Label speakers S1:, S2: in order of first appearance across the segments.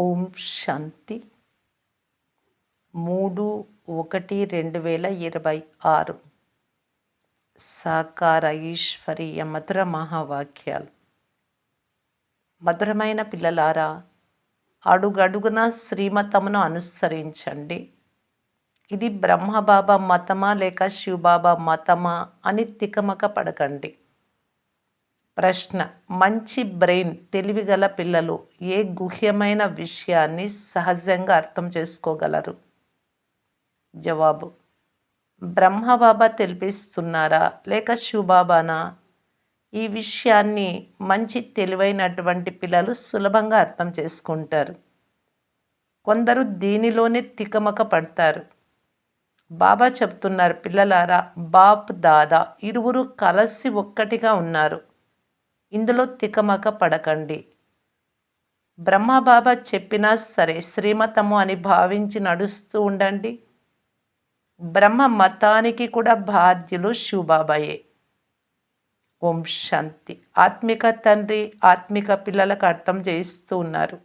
S1: ఓం శాంతి. మూడు ఒకటి రెండు వేల ఇరవై ఆరు. సాకార ఈశ్వరీయ మధుర మహావాక్యాలు. మధురమైన పిల్లలారా అడుగడుగున శ్రీమతమును అనుసరించండి. ఇది బ్రహ్మబాబా మతమా లేక శివబాబా మతమా అని తికమక పడకండి. ప్రశ్న. మంచి బ్రెయిన్ తెలివిగల పిల్లలు ఏ గుహ్యమైన విషయాన్ని సహజంగా అర్థం చేసుకోగలరు? జవాబు. బ్రహ్మబాబా తెలిపిస్తున్నారా? లేక శివబాబానా? ఈ విషయాన్ని మంచి తెలివైనటువంటి పిల్లలు సులభంగా అర్థం చేసుకుంటారు. కొందరు దీనిలోనే తికమక పడతారు. బాబా చెప్తున్నారు పిల్లలారా బాప్ దాదా ఇరువురు కలిసి ఒక్కటిగా ఉన్నారు. ఇందులో తికమక పడకండి. బ్రహ్మబాబా చెప్పినా సరే శ్రీమతము అని భావించి నడుస్తూ ఉండండి. బ్రహ్మ మతానికి కూడా బాధ్యులు శివబాబాయే. ఓం శాంతి. ఆత్మిక తండ్రి ఆత్మిక పిల్లలకు అర్థం చేయిస్తూ ఉన్నారు.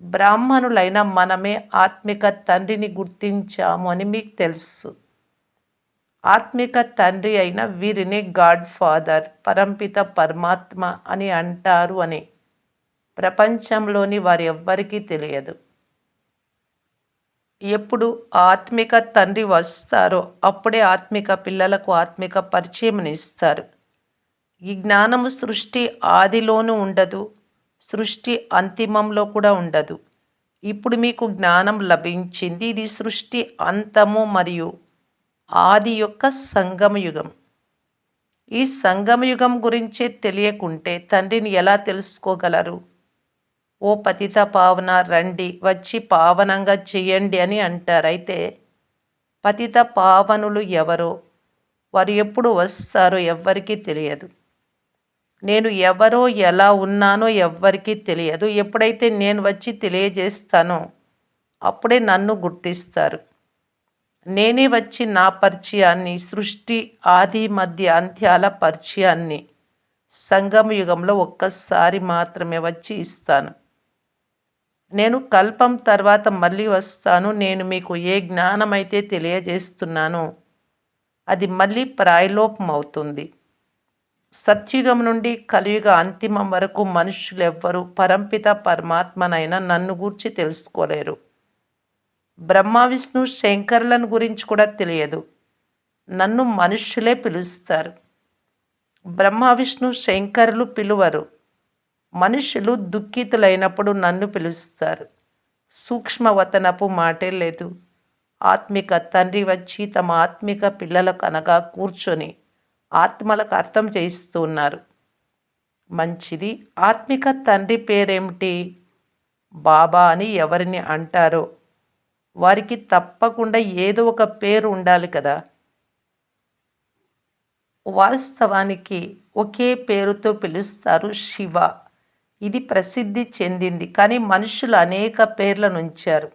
S1: బ్రాహ్మణులైన మనమే ఆత్మిక తండ్రిని గుర్తించాము అని మీకు తెలుసు. ఆత్మిక తండ్రి అయిన వీరిని గాడ్ ఫాదర్ పరంపిత పరమాత్మ అని అంటారు అని ప్రపంచంలోని వారు ఎవ్వరికీ తెలియదు. ఎప్పుడు ఆత్మిక తండ్రి వస్తారో అప్పుడే ఆత్మిక పిల్లలకు ఆత్మిక పరిచయం ఇస్తారు. ఈ జ్ఞానము సృష్టి ఆదిలోనూ ఉండదు సృష్టి అంతిమంలో కూడా ఉండదు. ఇప్పుడు మీకు జ్ఞానం లభించింది ఇది సృష్టి అంతము మరియు ఆది యొక్క సంగమయుగం. ఈ సంగమయుగం గురించే తెలియకుంటే తండ్రిని ఎలా తెలుసుకోగలరు? ఓ పతిత పావన రండి వచ్చి పావనంగా చేయండి అని అంటారు. అయితే పతిత పావనులు ఎవరో? వారు ఎప్పుడు వస్తారో ఎవ్వరికీ తెలియదు. నేను ఎవరో ఎలా ఉన్నానో ఎవ్వరికీ తెలియదు. ఎప్పుడైతే నేను వచ్చి తెలియజేస్తానో అప్పుడే నన్ను గుర్తిస్తారు. నేనే వచ్చి నా పరిచయాన్ని సృష్టి ఆది మధ్య అంత్యాల పరిచయాన్ని సంగమయుగంలో ఒక్కసారి మాత్రమే వచ్చి ఇస్తాను. నేను కల్పం తర్వాత మళ్ళీ వస్తాను. నేను మీకు ఏ జ్ఞానం అయితే తెలియజేస్తున్నానో అది మళ్ళీ ప్రాయలోపం అవుతుంది సత్యుగం నుండి కలియుగ అంతిమం వరకు మనుషులెవ్వరూ పరంపిత పరమాత్మనైనా నన్ను గూర్చి తెలుసుకోలేరు. బ్రహ్మ విష్ణు శంకర్లను గురించి కూడా తెలియదు. నన్ను మనుష్యులే పిలుస్తారు. బ్రహ్మ విష్ణు శంకరులు పిలువరు. మనుషులు దుఃఖితులైనప్పుడు నన్ను పిలుస్తారు. సూక్ష్మవతనపు మాటే లేదు. ఆత్మిక తండ్రి వచ్చి తమ ఆత్మిక పిల్లలకు అనగా కూర్చొని ఆత్మలకు అర్థం చేయిస్తూ ఉన్నారు. మంచిది. ఆత్మిక తండ్రి పేరేమిటి? బాబా అని ఎవరిని అంటారో వారికి తప్పకుండా ఏదో ఒక పేరు ఉండాలి కదా. వాస్తవానికి ఒకే పేరుతో పిలుస్తారు శివ. ఇది ప్రసిద్ధి చెందింది కానీ మనుషులు అనేక పేర్లను ఉంచారు.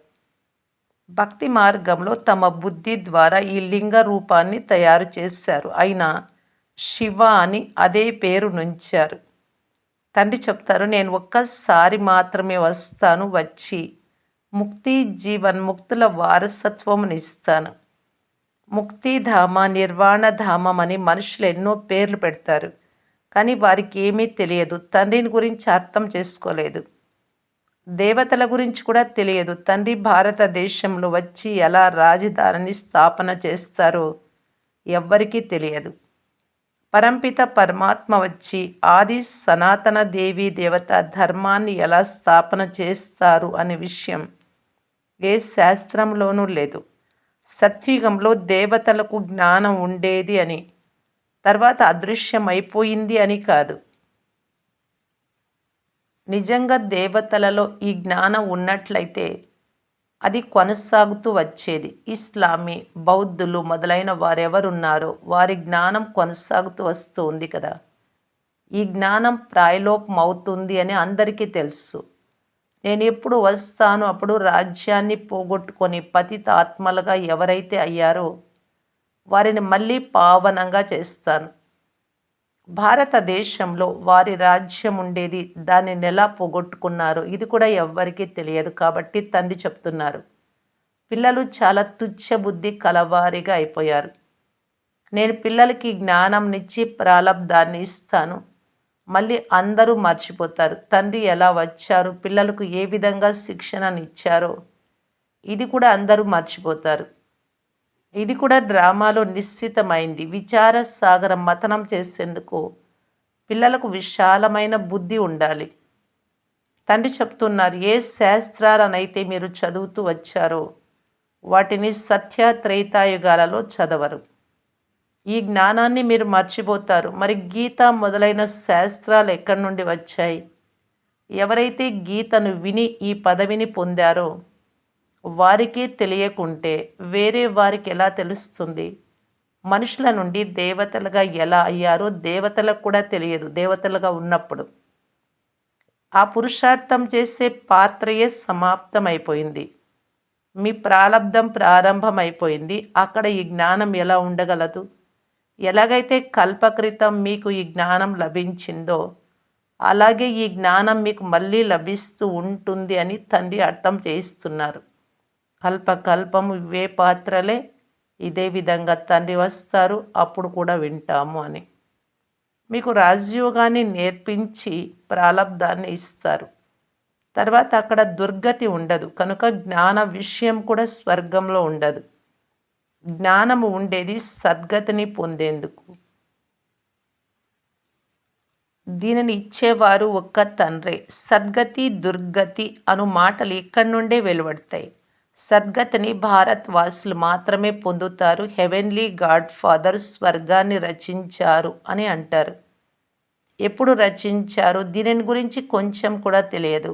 S1: భక్తి మార్గంలో తమ బుద్ధి ద్వారా ఈ లింగ రూపాన్ని తయారు చేశారు. అయినా శివ అని అదే పేరు నుంచారు. తండ్రి చెప్తారు నేను ఒక్కసారి మాత్రమే వస్తాను వచ్చి ముక్తి జీవన్ముక్తుల వారసత్వమునిస్తాను ముక్తిధామ నిర్వాణ ధామం అని మనుషులు ఎన్నో పేర్లు పెడతారు. కానీ వారికి ఏమీ తెలియదు. తండ్రిని గురించి అర్థం చేసుకోలేదు. దేవతల గురించి కూడా తెలియదు. తండ్రి భారతదేశంలో వచ్చి ఎలా రాజధానిని స్థాపన చేస్తారో ఎవ్వరికీ తెలియదు. పరంపిత పరమాత్మ వచ్చి ఆది సనాతన దేవి దేవత ధర్మాన్ని ఎలా స్థాపన చేస్తారు అనే విషయం ఏ శాస్త్రంలోనూ లేదు. సత్యుగంలో దేవతలకు జ్ఞానం ఉండేది అని. తర్వాత అదృశ్యమైపోయింది అని కాదు. నిజంగా దేవతలలో ఈ జ్ఞానం ఉన్నట్లయితే అది కొనసాగుతూ వచ్చేది. ఇస్లామీ బౌద్ధులు మొదలైన వారెవరున్నారో వారి జ్ఞానం కొనసాగుతూ వస్తుంది కదా. ఈ జ్ఞానం ప్రాయలోపం అవుతుంది అని అందరికీ తెలుసు. నేను ఎప్పుడు వస్తాను అప్పుడు రాజ్యాన్ని పోగొట్టుకొని పతిత ఆత్మలుగా ఎవరైతే అయ్యారో వారిని మళ్ళీ పావనంగా చేస్తాను. భారతదేశంలో వారి రాజ్యం ఉండేది దానిని ఎలా పోగొట్టుకున్నారో ఇది కూడా ఎవ్వరికీ తెలియదు కాబట్టి తండ్రి చెప్తున్నారు. పిల్లలు చాలా తుచ్చ బుద్ధి కలవారిగా అయిపోయారు. నేను పిల్లలకి జ్ఞానంనిచ్చి ప్రాలబ్ధాన్ని ఇస్తాను. మళ్ళీ అందరూ మర్చిపోతారు. తండ్రి ఎలా వచ్చారు? పిల్లలకు ఏ విధంగా శిక్షణనిచ్చారో? ఇది కూడా అందరూ మర్చిపోతారు. ఇది కూడా డ్రామాలో నిశ్చితమైంది. విచార సాగరం మతనం చేసేందుకు పిల్లలకు విశాలమైన బుద్ధి ఉండాలి. తండ్రి చెప్తున్నారు ఏ శాస్త్రాలనైతే మీరు చదువుతూ వచ్చారో వాటిని సత్య త్రేతాయుగాలలో చదవరు. ఈ జ్ఞానాన్ని మీరు మర్చిపోతారు. మరి గీత మొదలైన శాస్త్రాలు ఎక్కడి నుండి వచ్చాయి? ఎవరైతే గీతను విని ఈ పదవిని పొందారో వారికి తెలియకుంటే వేరే వారికి ఎలా తెలుస్తుంది? మనుషుల నుండి దేవతలుగా ఎలా అయ్యారో దేవతలకు కూడా తెలియదు దేవతలుగా ఉన్నప్పుడు. ఆ పురుషార్థం చేసే పాత్రయే సమాప్తమైపోయింది. మీ ప్రారంధం ప్రారంభమైపోయింది. అక్కడ ఈ జ్ఞానం ఎలా ఉండగలదు? ఎలాగైతే కల్పకృతం మీకు ఈ జ్ఞానం లభించిందో అలాగే ఈ జ్ఞానం మీకు మళ్ళీ లభిస్తూ ఉంటుంది అని తండ్రి అర్థం చేయిస్తున్నారు. కల్పకల్పము ఇవే పాత్రలే ఇదే విధంగా తండ్రి వస్తారు అప్పుడు కూడా వింటాము అని. మీకు రాజయోగాన్ని నేర్పించి ప్రాలబ్ధాన్ని ఇస్తారు. తర్వాత అక్కడ దుర్గతి ఉండదు కనుక జ్ఞాన విషయం కూడా స్వర్గంలో ఉండదు. జ్ఞానము ఉండేది సద్గతిని పొందేందుకు. దీనిని ఇచ్చేవారు ఒక్క తండ్రే. సద్గతి దుర్గతి అను మాటలు ఇక్కడి నుండే వెలువడతాయి. సద్గతిని భారత్ వాసులు మాత్రమే పొందుతారు. హెవెన్లీ గాడ్ ఫాదర్ స్వర్గాన్ని రచించారు అని అంటారు. ఎప్పుడు రచించారు? దీనిని గురించి కొంచెం కూడా తెలియదు.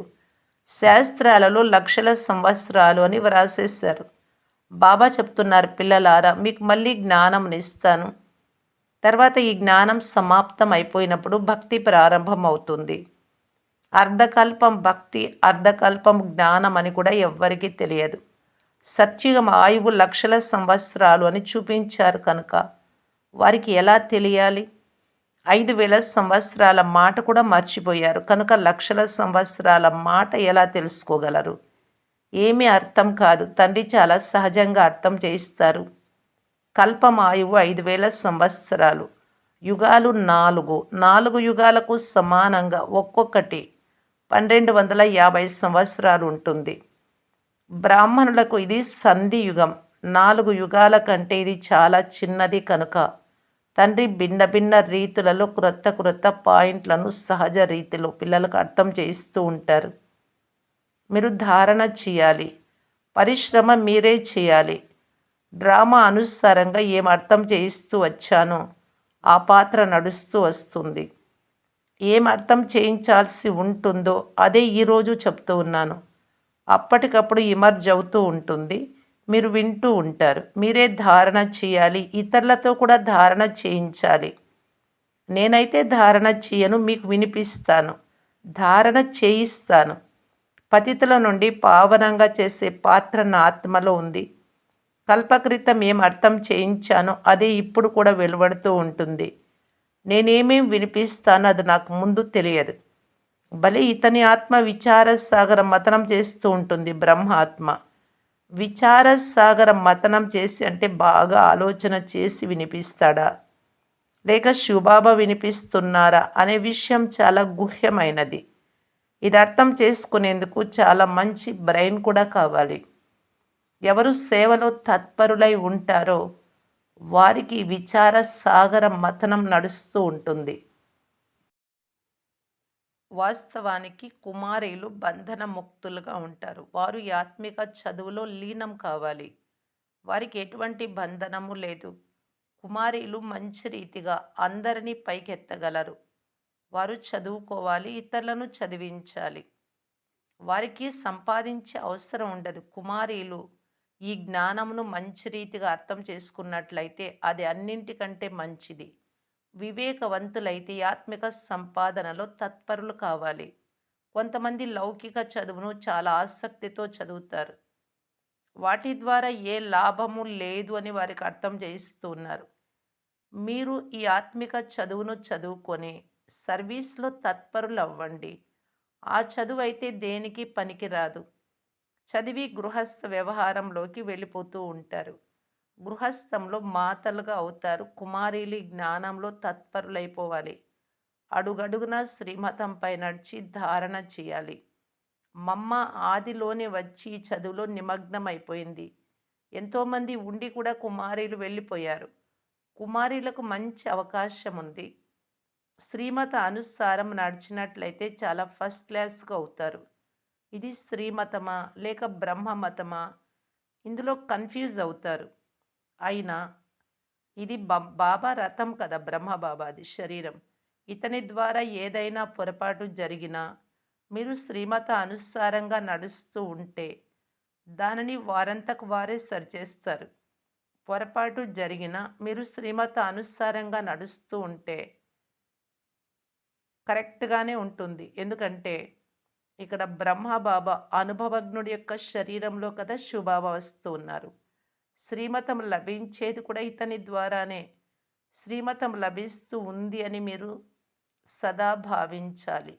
S1: శాస్త్రాలలో లక్షల సంవత్సరాలు అని వ్రాసేశారు. బాబా చెప్తున్నారు పిల్లలారా మీకు మళ్ళీ జ్ఞానం ఇస్తాను తర్వాత ఈ జ్ఞానం సమాప్తం అయిపోయినప్పుడు భక్తి ప్రారంభం అవుతుంది అర్ధకల్పం భక్తి అర్ధకల్పం జ్ఞానం అని కూడా ఎవ్వరికీ తెలియదు. సత్యుగం ఆయువు లక్షల సంవత్సరాలు అని చూపించారు కనుక వారికి ఎలా తెలియాలి? ఐదు వేల సంవత్సరాల మాట కూడా మర్చిపోయారు. కనుక లక్షల సంవత్సరాల మాట ఎలా తెలుసుకోగలరు? ఏమీ అర్థం కాదు. తండ్రి చాలా సహజంగా అర్థం చేయిస్తారు. కల్పమాయువు ఐదు వేల సంవత్సరాలు. యుగాలు నాలుగు. నాలుగు యుగాలకు సమానంగా ఒక్కొక్కటి పన్నెండు వందల యాభై సంవత్సరాలు ఉంటుంది. బ్రాహ్మణులకు ఇది సంధి యుగం. నాలుగు యుగాల కంటే ఇది చాలా చిన్నది కనుక తండ్రి భిన్న భిన్న రీతులలో క్రొత్త క్రొత్త పాయింట్లను సహజ రీతిలో పిల్లలకు అర్థం చేయిస్తూ ఉంటారు. మీరు ధారణ చేయాలి. పరిశ్రమ మీరే చేయాలి. డ్రామా అనుసారంగా ఏం అర్థం చేయిస్తూ వచ్చానో ఆ పాత్ర నడుస్తూ వస్తుంది. ఏం అర్థం చేయించాల్సి ఉంటుందో అదే ఈరోజు చెప్తూ ఉన్నాను. అప్పటికప్పుడు ఇమర్జ్ అవుతూ ఉంటుంది. మీరు వింటూ ఉంటారు. మీరే ధారణ చేయాలి. ఇతరులతో కూడా ధారణ చేయించాలి. నేనైతే ధారణ చేయను మీకు వినిపిస్తాను. ధారణ చేయిస్తాను. పతితుల నుండి పావనంగా చేసే పాత్ర నా ఆత్మలో ఉంది. కల్పకృతం ఏం అర్థం చేయించానో అదే ఇప్పుడు కూడా వెలువడుతూ ఉంటుంది. నేనేమేం వినిపిస్తానో అది నాకు ముందు తెలియదు. భలే ఇతని ఆత్మ విచార సాగర మతనం చేస్తూ ఉంటుంది బ్రహ్మ ఆత్మ విచార సాగర మతనం చేసి అంటే బాగా ఆలోచన చేసి వినిపిస్తాడా? లేక శుభాబ వినిపిస్తున్నారా? అనే విషయం చాలా గుహ్యమైనది. ఇది అర్థం చేసుకునేందుకు చాలా మంచి బ్రెయిన్ కూడా కావాలి. ఎవరు సేవలో తత్పరులై ఉంటారో వారికి విచార సాగర మథనం నడుస్తూ ఉంటుంది. వాస్తవానికి కుమారీలు బంధన ముక్తులుగా ఉంటారు. వారు ఆత్మిక చదువులో లీనం కావాలి. వారికి ఎటువంటి బంధనము లేదు. కుమారీలు మంచి రీతిగా అందరినీ పైకెత్తగలరు. వారు చదువుకోవాలి ఇతరులను చదివించాలి. వారికి సంపాదించే అవసరం ఉండదు. కుమారీలు ఈ జ్ఞానమును మంచి రీతిగా అర్థం చేసుకున్నట్లయితే అది అన్నింటికంటే మంచిది. వివేకవంతులైతే ఆత్మిక సంపాదనలో తత్పరులు కావాలి. కొంతమంది లౌకిక చదువును చాలా ఆసక్తితో చదువుతారు. వాటి ద్వారా ఏ లాభము లేదు అని వారికి అర్థం చేయిస్తున్నారు. మీరు ఈ ఆత్మిక చదువును చదువుకొని సర్వీస్లో తత్పరులు అవ్వండి ఆ చదువు అయితే దేనికి పనికిరాదు. చదివి గృహస్థ వ్యవహారంలోకి వెళ్ళిపోతూ ఉంటారు. గృహస్థంలో మాతలుగా అవుతారు. కుమారీలు జ్ఞానంలో తత్పరులైపోవాలి. అడుగడుగున శ్రీమతంపై నడిచి ధారణ చేయాలి. మమ్మ ఆదిలోనే వచ్చి చదువులో నిమగ్నమైపోయింది. ఎంతోమంది ఉండి కూడా కుమారీలు వెళ్ళిపోయారు. కుమారీలకు మంచి అవకాశం ఉంది శ్రీమత అనుసారం నడిచినట్లయితే చాలా ఫస్ట్ క్లాస్గా అవుతారు. ఇది శ్రీమతమా లేక బ్రహ్మమతమా? ఇందులో కన్ఫ్యూజ్ అవుతారు. అయినా ఇది బాబా రథం కదా బ్రహ్మ బాబాది శరీరం. ఇతని ద్వారా ఏదైనా పొరపాటు జరిగినా మీరు శ్రీమత అనుసారంగా నడుస్తూ ఉంటే దానిని వారంతకు వారే సరిచేస్తారు. పొరపాటు జరిగిన మీరు శ్రీమత అనుసారంగా నడుస్తూ ఉంటే కరెక్ట్గానే ఉంటుంది. ఎందుకంటే ఇక్కడ బ్రహ్మబాబా అనుభవజ్ఞుడి యొక్క శరీరంలో కదా శుభాబ వస్తూ ఉన్నారు. శ్రీమతం లభించేది కూడా ఇతని ద్వారానే. శ్రీమతం లభిస్తూ ఉంది అని మీరు సదా భావించాలి.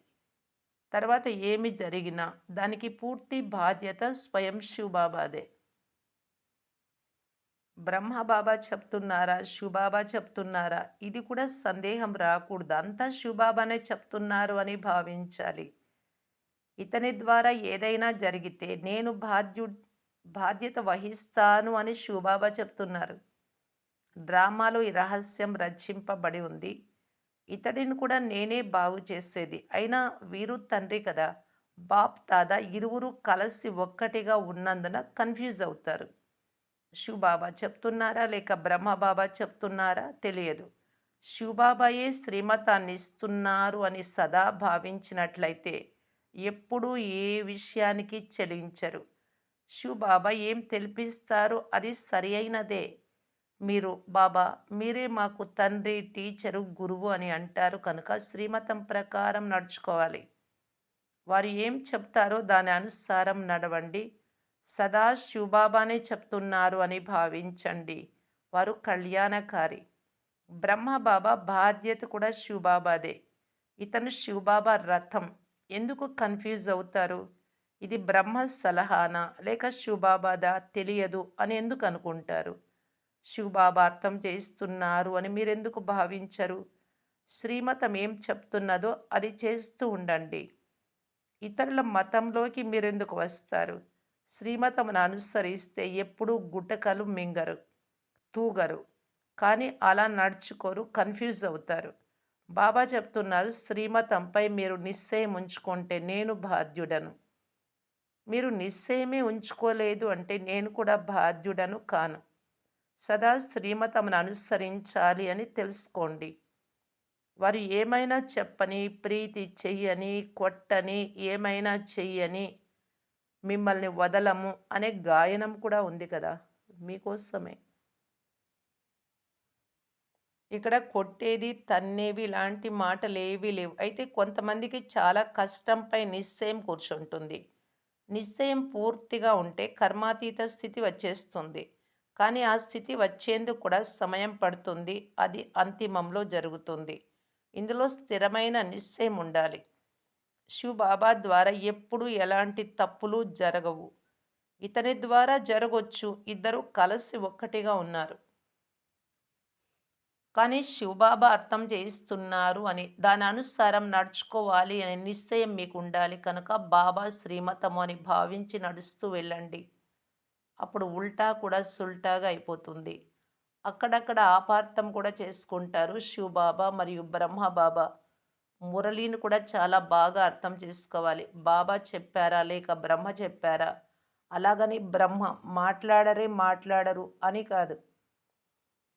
S1: తర్వాత ఏమి జరిగినా దానికి పూర్తి బాధ్యత స్వయం శివబాబాదే బ్రహ్మబాబా చెప్తున్నారా? శివబాబా చెప్తున్నారా? ఇది కూడా సందేహం రాకూడదు. అంతా శివబాబానే చెప్తున్నారు అని భావించాలి. ఇతని ద్వారా ఏదైనా జరిగితే నేను బాధ్యు బాధ్యత వహిస్తాను అని శివబాబా చెప్తున్నారు. డ్రామాలో ఈ రహస్యం రచింపబడి ఉంది. ఇతడిని కూడా నేనే బాగు చేసేది. అయినా వీరు తండ్రి కదా. బాప్ దాదా ఇరువురు కలిసి ఒక్కటిగా ఉన్నందున కన్ఫ్యూజ్ అవుతారు. శివబాబా చెప్తున్నారా లేక బ్రహ్మబాబా చెప్తున్నారా తెలియదు. శివబాబాయే శ్రీమతాన్ని ఇస్తున్నారు అని సదా భావించినట్లయితే ఎప్పుడూ ఏ విషయానికి చెలించరు. శివబాబా ఏం తెలిపిస్తారు? అది సరి అయినదే మీరు బాబా మీరే మాకు తండ్రి టీచరు గురువు అని అంటారు కనుక శ్రీమతం ప్రకారం నడుచుకోవాలి. వారు ఏం చెప్తారో దాని అనుసారం నడవండి. సదా శివబాబానే చెప్తున్నారు అని భావించండి. వారు కళ్యాణకారి. బ్రహ్మబాబా బాధ్యత కూడా శివబాబాదే. ఇతను శివబాబా రథం. ఎందుకు కన్ఫ్యూజ్ అవుతారు? ఇది బ్రహ్మ సలహానా? లేక శివబాబాదా తెలియదు అని ఎందుకు అనుకుంటారు? శివబాబా అర్థం చేస్తున్నారు అని మీరెందుకు భావించరు? శ్రీమతం ఏం చెప్తున్నదో అది చేస్తూ ఉండండి. ఇతరుల మతంలోకి మీరెందుకు వస్తారు? శ్రీమతమును అనుసరిస్తే ఎప్పుడూ గుట్టకలు మింగరు తూగరు. కానీ అలా నడుచుకోరు కన్ఫ్యూజ్ అవుతారు. బాబా చెప్తున్నారు శ్రీమతంపై మీరు నిశ్చయం ఉంచుకుంటే నేను బాధ్యుడను. మీరు నిశ్చయమే ఉంచుకోలేదు అంటే నేను కూడా బాధ్యుడను కాను. సదా శ్రీమతమును అనుసరించాలి అని తెలుసుకోండి. వారు ఏమైనా చెప్పని ప్రీతి చెయ్యని కొట్టని ఏమైనా చెయ్యని మిమ్మల్ని వదలము అనే గాయనం కూడా ఉంది కదా మీకోసమే. ఇక్కడ కొట్టేది తన్నేవి లాంటి మాటలు ఏవీ లేవు. అయితే కొంతమందికి చాలా కష్టంపై నిశ్చయం కూర్చుంటుంది. నిశ్చయం పూర్తిగా ఉంటే కర్మాతీత స్థితి వచ్చేస్తుంది. కానీ ఆ స్థితి వచ్చేందుకు కూడా సమయం పడుతుంది. అది అంతిమంలో జరుగుతుంది. ఇందులో స్థిరమైన నిశ్చయం ఉండాలి. శివబాబా ద్వారా ఎప్పుడు ఎలాంటి తప్పులు జరగవు. ఇతని ద్వారా జరగవచ్చు ఇద్దరు కలిసి ఒక్కటిగా ఉన్నారు. కానీ శివబాబా అర్థం చేయిస్తున్నారు అని దాని అనుసారం నడుచుకోవాలి అనే నిశ్చయం మీకు ఉండాలి కనుక బాబా శ్రీమతము అని భావించి నడుస్తూ వెళ్ళండి. అప్పుడు ఉల్టా కూడా సుల్టాగా అయిపోతుంది. అక్కడక్కడ ఆపార్థం కూడా చేసుకుంటారు శివబాబా మరియు బ్రహ్మబాబా. మురళిని కూడా చాలా బాగా అర్థం చేసుకోవాలి. బాబా చెప్పారా? లేక బ్రహ్మ చెప్పారా? అలాగని బ్రహ్మ మాట్లాడరే మాట్లాడరు అని కాదు.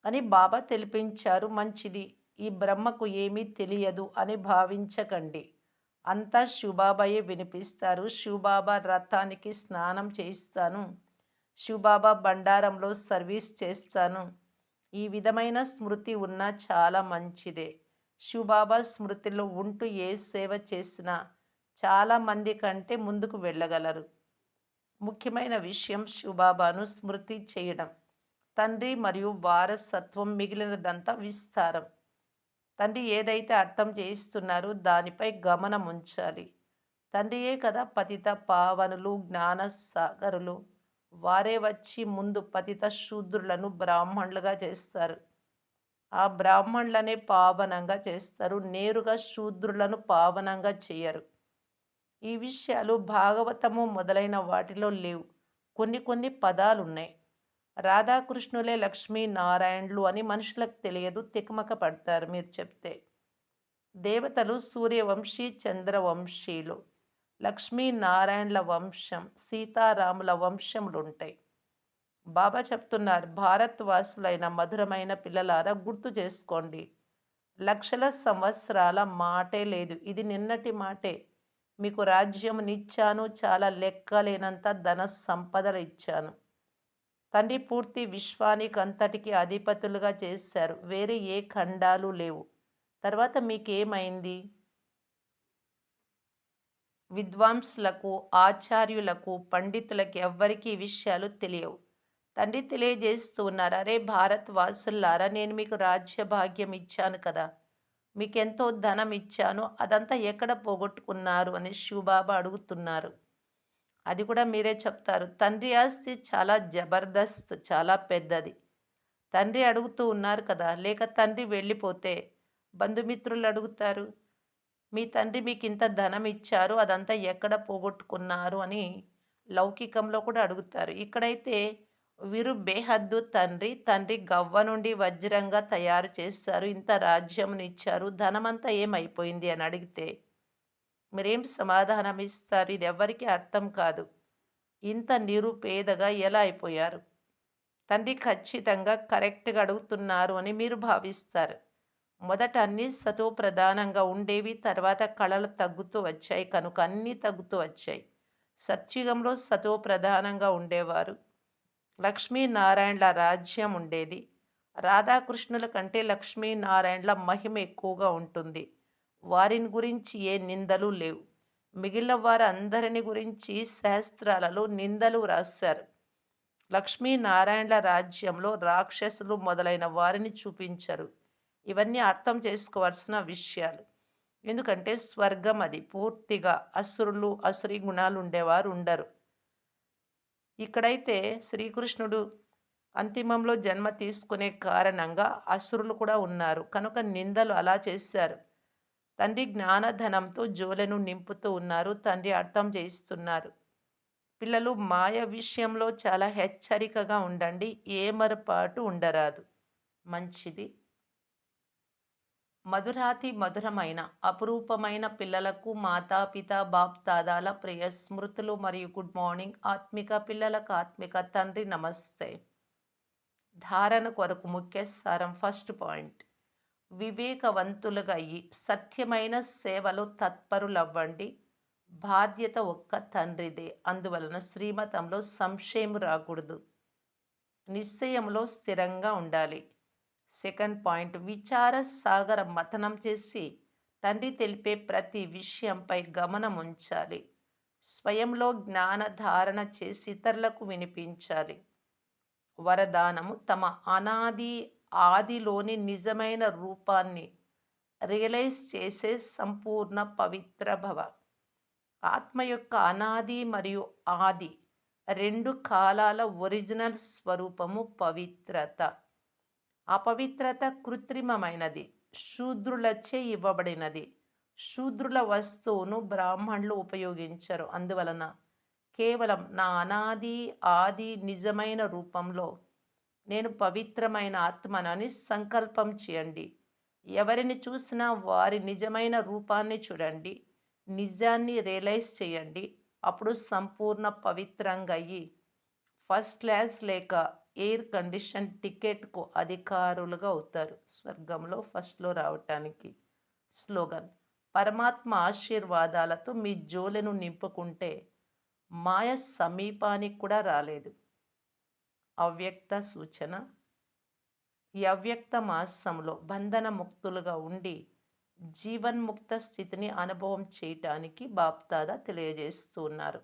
S1: అని బాబా తెలిపించారు మంచిది. ఈ బ్రహ్మకు ఏమీ తెలియదు అని భావించకండి. అంతా శివబాబాయే వినిపిస్తారు. శివబాబా రథానికి స్నానం చేయిస్తాను. శివబాబా బండారంలో సర్వీస్ చేస్తాను. ఈ విధమైన స్మృతి ఉన్న చాలా మంచిదే. శివబాబా స్మృతిలో ఉంటూ ఏ సేవ చేసినా చాలా మంది కంటే ముందుకు వెళ్ళగలరు. ముఖ్యమైన విషయం శివబాబాను స్మృతి చేయడం. తండ్రి మరియు వారసత్వం మిగిలినదంతా విస్తారం. తండ్రి ఏదైతే అర్థం చేయిస్తున్నారో దానిపై గమనం ఉంచాలి. తండ్రియే కదా పతిత పావనులు జ్ఞాన సాగరులు వారే వచ్చి ముందు పతిత శూద్రులను బ్రాహ్మణులుగా చేస్తారు. ఆ బ్రాహ్మణులనే పావనంగా చేస్తారు. నేరుగా శూద్రులను పావనంగా చేయరు. ఈ విషయాలు భాగవతము మొదలైన వాటిలో లేవు. కొన్ని కొన్ని పదాలు ఉన్నాయి రాధాకృష్ణులే లక్ష్మీ నారాయణులు అని మనుషులకు తెలియదు. తికమక పడతారు మీరు చెప్తే. దేవతలు సూర్యవంశీ చంద్రవంశీలు లక్ష్మీనారాయణుల వంశం సీతారాముల వంశములు ఉంటాయి బాబా చెప్తున్నారు భారత్ వాసులైన మధురమైన పిల్లలారా గుర్తు చేసుకోండి. లక్షల సంవత్సరాల మాటే లేదు. ఇది నిన్నటి మాటే. మీకు రాజ్యమునిచ్చాను చాలా లెక్కలేనంత ధన సంపదలు ఇచ్చాను. తండ్రి పూర్తి విశ్వానికి అంతటికి అధిపతులుగా చేశారు. వేరే ఏ ఖండాలు లేవు. తర్వాత మీకేమైంది? విద్వాంసులకు ఆచార్యులకు పండితులకు ఎవ్వరికీ విషయాలు తెలియవు. తండ్రి తెలియజేస్తూ ఉన్నారు అరే భారత్ వాసుల్లారా నేను మీకు రాజ్య భాగ్యం ఇచ్చాను కదా. మీకెంతో ధనం ఇచ్చాను. అదంతా ఎక్కడ పోగొట్టుకున్నారు? అని శివబాబా అడుగుతున్నారు. అది కూడా మీరే చెప్తారు. తండ్రి ఆస్తి చాలా జబర్దస్త్ చాలా పెద్దది. తండ్రి అడుగుతూ ఉన్నారు కదా లేక తండ్రి వెళ్ళిపోతే బంధుమిత్రులు అడుగుతారు మీ తండ్రి మీకు ఇంత ధనం ఇచ్చారు అదంతా ఎక్కడ పోగొట్టుకున్నారు? అని లౌకికంలో కూడా అడుగుతారు. ఇక్కడైతే వీరు బేహద్దు తండ్రి. తండ్రి గవ్వ నుండి వజ్రంగా తయారు చేస్తారు. ఇంత రాజ్యంనిచ్చారు ధనమంతా ఏమైపోయింది అని అడిగితే మీరేం సమాధానం ఇస్తారు ఇది ఎవరికి అర్థం కాదు. ఇంత నిరుపేదగా ఎలా అయిపోయారు? తండ్రి ఖచ్చితంగా కరెక్ట్గా అడుగుతున్నారు అని మీరు భావిస్తారు. మొదట అన్నీ సతో ప్రధానంగా ఉండేవి తర్వాత కళలు తగ్గుతూ వచ్చాయి. కనుక అన్నీ తగ్గుతూ వచ్చాయి. సత్యుగంలో సతో ప్రధానంగా ఉండేవారు. లక్ష్మీనారాయణల రాజ్యం ఉండేది. రాధాకృష్ణుల కంటే లక్ష్మీనారాయణల మహిమ ఎక్కువగా ఉంటుంది. వారిని గురించి ఏ నిందలు లేవు. మిగిలిన వారందరిని గురించి శాస్త్రాలలో నిందలు రాశారు. లక్ష్మీనారాయణల రాజ్యంలో రాక్షసులు మొదలైన వారిని చూపించరు. ఇవన్నీ అర్థం చేసుకోవాల్సిన విషయాలు. ఎందుకంటే స్వర్గం అది. పూర్తిగా అసురులు అసురి గుణాలు ఉండేవారు ఉండరు. ఇక్కడైతే శ్రీకృష్ణుడు అంతిమంలో జన్మ తీసుకునే కారణంగా అసురులు కూడా ఉన్నారు. కనుక నిందలు అలా చేశారు. తండ్రి జ్ఞానధనంతో జోలెను నింపుతూ ఉన్నారు. తండ్రి అర్థం చేయిస్తున్నారు. పిల్లలు మాయ విషయంలో చాలా హెచ్చరికగా ఉండండి. ఏమరపాటు ఉండరాదు. మంచిది. మధురాతి మధురమైన అపురూపమైన పిల్లలకు మాతాపిత బాప్దాదాల ప్రియ స్మృతులు మరియు గుడ్ మార్నింగ్. ఆత్మిక పిల్లలకు ఆత్మిక. తండ్రి నమస్తే. ధారణ కొరకు ముఖ్య సారం ఫస్ట్ పాయింట్. వివేకవంతులుగా అయ్యి సత్యమైన సేవలు తత్పరులవ్వండి. బాధ్యత ఒక్క తండ్రిదే. అందువలన శ్రీమతంలో సంశయం రాకూడదు. నిశ్చయంలో స్థిరంగా ఉండాలి. సెకండ్ పాయింట్ విచార సాగర మథనం చేసి తండ్రి తెలిపే ప్రతి విషయంపై గమనం ఉంచాలి. స్వయంలో జ్ఞాన ధారణ చేసి ఇతరులకు వినిపించాలి. వరదానము తమ అనాది ఆదిలోని నిజమైన రూపాన్ని రియలైజ్ చేసే సంపూర్ణ పవిత్ర భవ. ఆత్మ యొక్క అనాది మరియు ఆది రెండు కాలాల ఒరిజినల్ స్వరూపము పవిత్రత. అపవిత్రత కృత్రిమమైనది శూద్రులచే ఇవ్వబడినది. శూద్రుల వస్తువును బ్రాహ్మణులు ఉపయోగించరు. అందువలన కేవలం నా అనాది ఆది నిజమైన రూపంలో నేను పవిత్రమైన ఆత్మనని సంకల్పం చేయండి. ఎవరిని చూసినా వారి నిజమైన రూపాన్ని చూడండి. నిజాన్ని రియలైజ్ చేయండి. అప్పుడు సంపూర్ణ పవిత్రంగా అయ్యి ఫస్ట్ క్లాస్ లేక ఎయిర్ కండిషన్ టికెట్కు అధికారులుగా అవుతారు స్వర్గంలో ఫస్ట్లో రావటానికి స్లోగన్. పరమాత్మ ఆశీర్వాదాలతో మీ జోలెను నింపుకుంటే మాయ సమీపానికి కూడా రాలేదు. అవ్యక్త సూచన ఈ అవ్యక్త మాసంలో బంధన ముక్తులుగా ఉండి జీవన్ముక్త స్థితిని అనుభవం చేయటానికి బాప్తాదా తెలియజేస్తున్నారు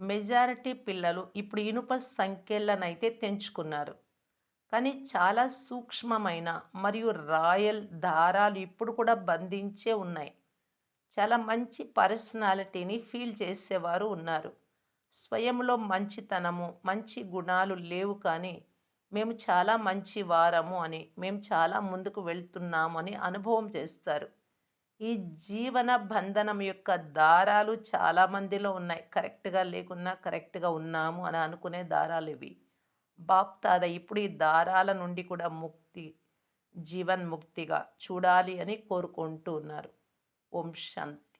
S1: మెజారిటీ పిల్లలు ఇప్పుడు ఇనుప సంఖ్యలనైతే తెంచుకున్నారు. కానీ చాలా సూక్ష్మమైన మరియు రాయల్ దారాలు ఇప్పుడు కూడా బంధించే ఉన్నాయి. చాలా మంచి పర్సనాలిటీని ఫీల్ చేసేవారు ఉన్నారు. స్వయంలో మంచితనము మంచి గుణాలు లేవు కానీ మేము చాలా మంచి వారము అని మేము చాలా ముందుకు వెళ్తున్నాము అని అనుభవం చేస్తారు. ఈ జీవన బంధనం యొక్క దారాలు చాలామందిలో ఉన్నాయి. కరెక్ట్గా లేకున్నా కరెక్ట్గా ఉన్నాము అని అనుకునే దారాలు ఇవి. బాప్తాద ఇప్పుడు ఈ దారాల నుండి కూడా ముక్తి జీవన్ముక్తిగా చూడాలి అని కోరుకుంటూ ఉన్నారు. ఓం శాంతి.